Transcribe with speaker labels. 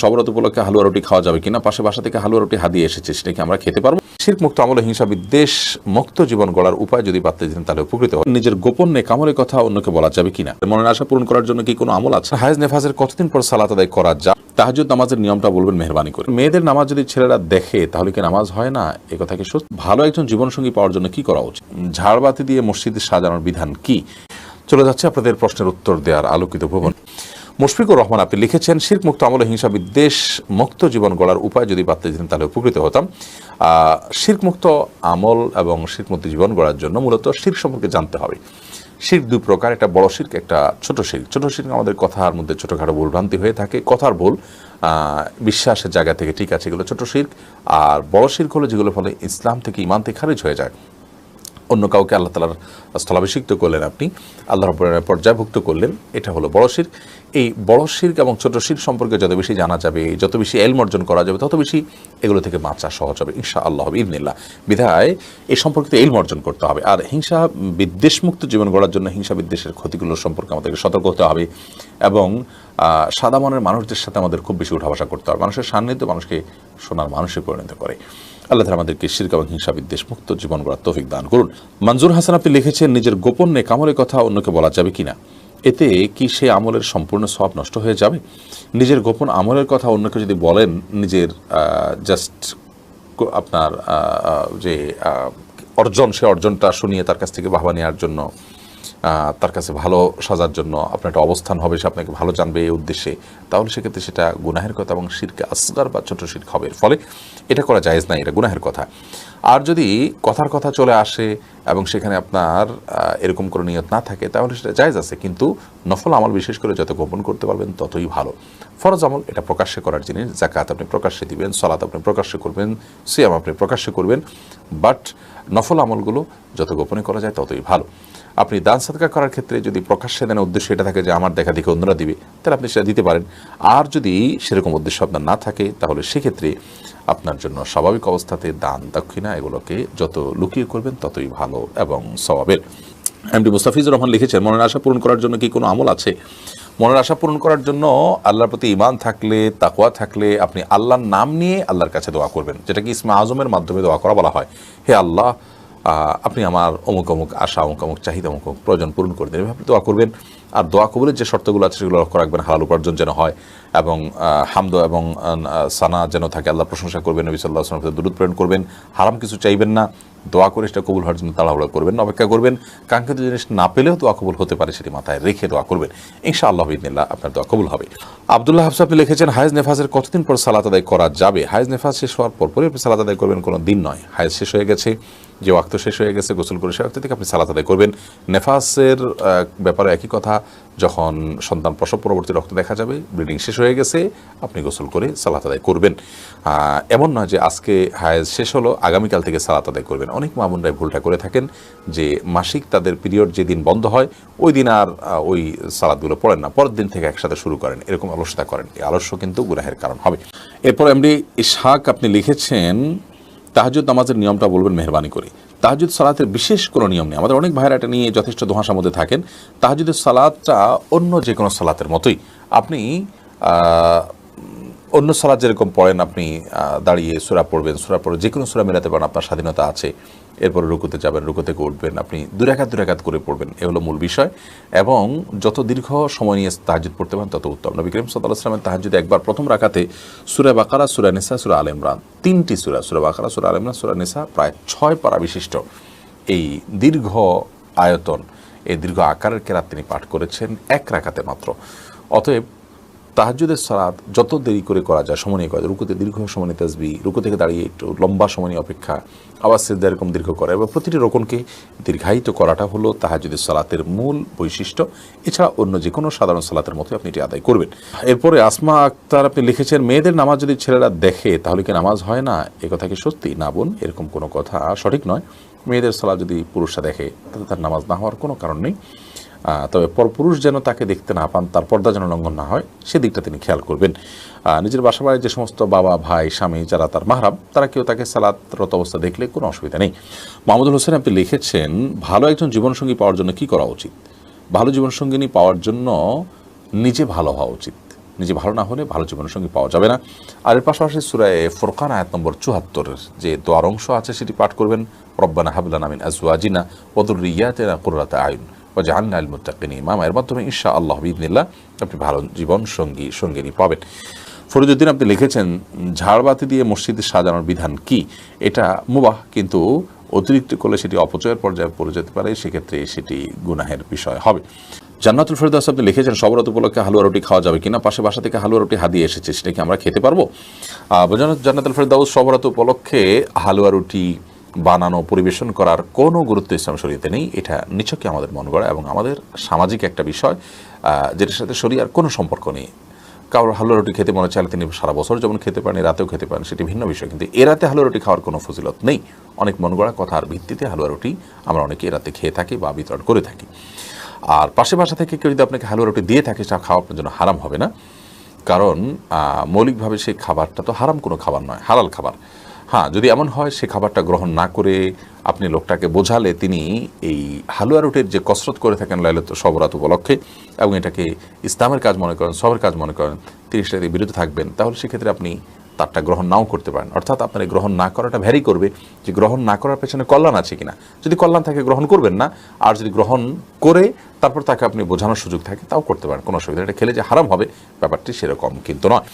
Speaker 1: সবরত উপলক্ষে হালুয়া রুটি খাওয়া যাবে কিনা? পাশে বাসা থেকে হালুয়া রুটি হাদিয়ে এসেছে, সেটা কি আমরা খেতে পারব? শির্ক মুক্ত আমলে হিংসা বিদ্বেষ মুক্ত জীবন গড়ার উপায় যদি পারতে দিতেন তাহলে উপকৃত হন। নিজের গোপন নে কামলের কথা অন্যকে বলা যাবে কিনা? মনের আশা পূরণ করার জন্য কি কোনো আমল আছে? হায়জ নেফাজের কতদিন পর সালাত আদায় করা যায়? তাহাজুদ নামাজের নিয়মটা বলবেন মেহরবানি করে। মেয়েদের নামাজ যদি ছেলেরা দেখে, তাহলে কি নামাজ হয় না? এ কথা কি সত্যি? ভালো একজন জীবনসঙ্গী পাওয়ার জন্য কি করা উচিত? ঝাড়বাতি দিয়ে মসজিদে সাজানোর বিধান কি? চলে যাচ্ছে আপনাদের প্রশ্নের উত্তর দেওয়ার আলোকিত ভবন। মুশফিকুর রহমান, আপনি লিখেছেন শির্ক মুক্ত আমলে হিংসা বিদ্বেষ মুক্ত জীবন গড়ার উপায় যদি পারতে দিতেন, তাহলে উপকৃত হতাম। শির্ক মুক্ত আমল এবং শির্ক মুক্ত জীবন গড়ার জন্য মূলত শির্ক সম্পর্কে জানতে হবে। শির্ক দুই প্রকার, একটা বড় শির্ক একটা ছোট শির্ক ছোট শির্ক আমাদের কথার মধ্যে ছোটখাটো ভুলভ্রান্তি হয়ে থাকে, কথার ভুল বিশ্বাসের জায়গা থেকে ঠিক আছে, এগুলো ছোট শির্ক আর বড় শির্ক হলো যেগুলো ফলে ইসলাম থেকে ইমান থেকে খারিজ হয়ে যায়। অন্য কাউকে আল্লাহ তালার স্থলাভিষিক্ত করলেন আপনি, আল্লাহ রব্বুরের পর্যায়ভুক্ত করলেন, এটা হলো বড় শির এই বড় শির্ক এবং ছোট শির সম্পর্কে যত বেশি জানা যাবে, যত বেশি এলম অর্জন করা যাবে, তত বেশি এগুলো থেকে বাঁচা সহজ হবে ইনশা আল্লাহ হবে ইবনিল্লাহ বিধায় এ সম্পর্কিত এলম অর্জন করতে হবে। আর হিংসা বিদ্বেষমুক্ত জীবন গড়ার জন্য হিংসা বিদ্বেষের ক্ষতিগুলো সম্পর্কে আমাদেরকে সতর্ক হতে হবে এবং সাদা মনের মানুষদের সাথে আমাদের খুব বেশি উঠাভাষা করতে হবে। মানুষের সান্নিধ্য মানুষকে সোনার মানুষে পরিণত করে। আল্লাহ আমাদেরকে শিরক এবং হিংসা বিদ্বেষ মুক্ত জীবন গড়ার তৌফিক দান করুন। মঞ্জুর হাসান, আপনি লিখেছেন, নিজের গোপন নে কামলের কথা অন্যকে বলা যাবে কিনা? এতে কি সে আমলের সম্পূর্ণ সব নষ্ট হয়ে যাবে? নিজের গোপন আমলের কথা অন্যকে যদি বলেন, নিজের জাস্ট আপনার যে অর্জন, সে অর্জনটা শুনিয়ে তার কাছ থেকে বাহবা নেওয়ার জন্য তার কাছে ভালো সাজার জন্য আপনার একটা অবস্থান হবে, সে আপনাকে ভালো জানবে এই উদ্দেশ্যে। তাহলে সেক্ষেত্রে সেটা গুনাহের কথা এবং শিরকে আসগার বা ছোট শির্ক হবে। ফলে এটা করা জায়েজ না, এটা গুনাহের কথা। আর যদি কথার কথা চলে আসে এবং সেখানে আপনার এরকম কোনো নিয়ত না থাকে, তাহলে সেটা জায়েজ আছে। কিন্তু নফল আমল বিশেষ করে যত গোপন করতে পারবেন, ততই ভালো। ফরজ আমল এটা প্রকাশ্যে করার জিনিস জাকাত আপনি প্রকাশ্যে দিবেন, সলাত আপনি প্রকাশ্যে করবেন, সিয়াম আপনি প্রকাশ্যে করবেন। বাট নফল আমলগুলো যত গোপনে করা যায় ততই ভালো। আপনি দান সাদকা করার ক্ষেত্রে যদি প্রকাশ্যে দেন, উদ্দেশ্য এটা থাকে যে আমার দেখা দেখে অন্যরা দিবে, তাহলে আপনি সেটা দিতে পারেন। আর যদি সেরকম উদ্দেশ্য আপনার না থাকে, তাহলে সেক্ষেত্রে আপনার জন্য স্বাভাবিক অবস্থাতে দান দক্ষিণা এগুলোকে যত লুকিয়ে করবেন, ততই ভালো এবং স্বভাবের। এমডি মুস্তাফিজুর রহমান লিখেছেন, মনের আশা পূরণ করার জন্য কি কোনো আমল আছে? মনের আশা পূরণ করার জন্য আল্লাহর প্রতি ইমান থাকলে, তাকওয়া থাকলে আপনি আল্লাহর নাম নিয়ে আল্লাহর কাছে দোয়া করবেন। যেটাকে ইসমা আজমের মাধ্যমে দোয়া করা বলা হয়। হে আল্লাহ আপনি আমার অমুক অমুক আশা, অমুক অমুক চাহিদা, অমুক অমুক প্রয়োজন পূরণ করে দেন। এভাবে দোয়া করবেন আর দোয়া কবুলের যে শর্তগুলো আছে সেগুলো লক্ষ্য রাখবেন, হালাল উপার্জন যেন হয় এবং হামদ এবং সানা যেন থাকে, আল্লাহ প্রশংসা করবেন, নবী সাল্লাহ আসলামের প্রেরণ করবেন। হারাম কিছু চাইবেন না, দোয়া করে সেটা কবুল হওয়ার জন্য তাড়াহুড়া করবেন, অপেক্ষা করবেন, কাঙ্ক্ষিত জিনিস না পেলেও দোয়া কবুল হতে পারে সেটি মাথায় রেখে দোয়া করবেন। ইনশা আল্লাহ ইদিনিল্লাহ আপনার দোয়া কবুল হবে। আবদুল্লাহ হাফসা, আপনি লিখেছেন, হায়েজ নেফাজের কতদিন পর সালাত আদায় করা যাবে? হায়েজ নেফাজ শেষ হওয়ার পর পরে আপনি সালাত আদায় করবেন, কোনো দিন নয়। হায়েজ শেষ হয়ে গেছে। যে ওয়াক্ত শেষ হয়ে গেছে, গোসল করে সে ওয়াক্ত থেকে আপনি সালাত আদায় করবেন। নেফাসের ব্যাপারে একই কথা, যখন সন্তান প্রসব পরবর্তী রক্ত দেখা যাবে ব্লিডিং শেষ হয়ে গেছে, আপনি গোসল করে সালাত আদায় করবেন। এমন নয় যে আজকে হায়েজ শেষ হলো, আগামীকাল থেকে সালাত আদায় করবেন। অনেক মামুনরাই ভুলটা করে থাকেন যে মাসিক তাদের পিরিয়ড যেদিন বন্ধ হয়, ওই দিন আর ওই সালাদগুলো পড়েন না। পরের দিন থেকে একসাথে শুরু করেন, এরকম অলসতা করেন। এই আলস্য কিন্তু গুনাহের কারণ হবে। এরপর এমডি ইশাক আপনি লিখেছেন তাহাজুদ নামাজের নিয়মটা বলবেন মেহরবানি করে। তাহাজুদ সালাতের বিশেষ কোনো নিয়ম নেই। আমাদের অনেক ভাইরা এটা নিয়ে যথেষ্ট ধোঁয়াশার মধ্যে থাকেন। তাহাজুদের সালাদটা অন্য যে কোনো সালাতের মতোই। আপনি অন্য সালাদ যেরকম পড়েন আপনি দাঁড়িয়ে সুরা পড়বেন, সুরা পড়ে যে কোনো সুরা মেলাতে পারেন, আপনার স্বাধীনতা আছে। এরপরে রুকুতে যাবেন রুকু থেকে উঠবেন, আপনি দুরাকাত দুরাকাত করে পড়বেন। এ হলো মূল বিষয়। এবং যত দীর্ঘ সময় নিয়ে তাহাজুদ পড়তে পারেন, তত উত্তম। নবী করিম সাল্লাহ সালামের তাহাজুদ একবার প্রথম রাখাতে সুরা বাকারা, সুরা নিসা, সুরা আল ইমরান, তিনটি সুরা সুরা বাকারা, সুরা আল ইমরান, সুরা নিসা প্রায় ছয় পারা বিশিষ্ট। এই দীর্ঘ আয়তন, এই দীর্ঘ আকারের কেরাত তিনি পাঠ করেছেন এক রাখাতে মাত্র। অতএব তাহাজুদের সালাদ যত দেরি করে করা যায়, সময় নিয়ে করা যায়। রুকুতে দীর্ঘ সময় নিয়ে তাসবি রুকু থেকে দাঁড়িয়ে একটু লম্বা সময় নিয়ে অপেক্ষা আবার সিদ্ধা এরকম দীর্ঘ করা। এবং প্রতিটি রোকনকে দীর্ঘায়িত করাটা হলো তাহাজুদের সালাতের মূল বৈশিষ্ট্য। এছাড়া অন্য যে কোনো সাধারণ সালাতের মতো আপনি এটি আদায় করবেন। এরপরে আসমা আক্তার, আপনি লিখেছেন, মেয়েদের নামাজ যদি ছেলেরা দেখে, তাহলে কি নামাজ হয় না? এ কথা কি সত্যি? না বোন, এরকম কোনো কথা সঠিক নয়। মেয়েদের সালাদ যদি পুরুষরা দেখে তাহলে তার নামাজ না হওয়ার কোনো কারণ নেই। তবে পরপুরুষ যেন তাকে দেখতে না পান, তার পর্দা যেন লঙ্ঘন না হয়, সেদিকটা তিনি খেয়াল করবেন। নিজের বাসা বাড়ির যে সমস্ত বাবা, ভাই, স্বামী যারা তার মাহরাম তারা কেউ তাকে সালাতরত অবস্থা দেখলে কোনো অসুবিধা নেই। মাহমুদুল হোসেন আপনি লিখেছেন, ভালো একজন জীবনসঙ্গী পাওয়ার জন্য কি করা উচিত? ভালো জীবনসঙ্গিনী পাওয়ার জন্য নিজে ভালো হওয়া উচিত। নিজে ভালো না হলে ভালো জীবনসঙ্গী পাওয়া যাবে না। আর এর পাশাপাশি সুরায় ফোরকান, আয়াত নম্বর চুয়াত্তরের যে দোয়ার অংশ আছে, সেটি পাঠ করবেন। রব্বানা হাবলান আমিন আজওয়াজিনা ওদুরিয়াতেনা কুররাতা আয়ুন। ও জাহান্না আল মুত্তাকিন ইমাম এর মাধ্যমে ঈশা আল্লাহ বিদিনিল্লাহ আপনি ভালো জীবন সঙ্গী, সঙ্গিনী পাবেন। ফরিদুদ্দিন, আপনি লিখেছেন, ঝাড়বাতি দিয়ে মসজিদে সাজানোর বিধান কি? এটা মুবাহ, কিন্তু অতিরিক্ত করলে সেটি অপচয়ের পর্যায়ে পড়ে যেতে পারে, সেক্ষেত্রে সেটি গুনাহের বিষয় হবে। জান্নাতুল ফেরদাস আপনি লিখেছেন সবরাত উপলক্ষে হালুয়া রুটি খাওয়া যাবে কিনা? পাশে বাসা থেকে হালুয়া রুটি হাদিয়ে এসেছে, সেটা কি আমরা খেতে পারব? জান্নাতুল ফেরদাউস সবরাত উপলক্ষে হালুয়া রুটি বানানো, পরিবেশন করার কোনো গুরুত্ব ইসলাম শরীয়তে নেই। এটা নিছকই আমাদের মন গড়া এবং আমাদের সামাজিক একটা বিষয় যেটার সাথে শরীর কোনো সম্পর্ক নেই। কারোর হালুয়া রুটি খেতে মনে চাইলে তিনি সারা বছর যেমন খেতে পারেন, রাতেও খেতে পারেন, সেটি ভিন্ন বিষয়। কিন্তু এ রাতে হালুয়া রুটি খাওয়ার কোনো ফজিলত নেই। অনেক মন গড়া কথার ভিত্তিতে হালুয়া রুটি আমরা অনেকে রাতে খেয়ে থাকি বা বিতরণ করে থাকি। আর পাশে বাসা থেকে কেউ যদি আপনাকে হালুয়া রুটি দিয়ে থাকে সেটা খাওয়া আপনার জন্য হারাম হবে না। কারণ মৌলিকভাবে সেই খাবারটা তো হারাম কোনো খাবার নয়, হালাল খাবার। হ্যাঁ যদি এমন হয়, সে খাবারটা গ্রহণ না করে আপনি লোকটাকে বোঝালে তিনি এই হালুয়া রুটির যে কসরত করে থাকেন লাইলত সবরাত উপলক্ষে এবং এটাকে ইসলামের কাজ মনে করেন, সবের কাজ মনে করেন তিনি সেটাতে বিরত থাকবেন, তাহলে সেক্ষেত্রে আপনি তারটা গ্রহণ নাও করতে পারেন। অর্থাৎ আপনার এই গ্রহণ না করাটা ভ্যারি করবে যে গ্রহণ না করার পেছনে কল্যাণ আছে কিনা। যদি কল্যাণ থাকে, গ্রহণ করবেন না। আর যদি গ্রহণ করে তারপর তাকে আপনি বোঝানোর সুযোগ থাকে, তাও করতে পারেন, কোনো অসুবিধা এটা খেলে যে হারাম হবে, ব্যাপারটি সেরকম কিন্তু নয়।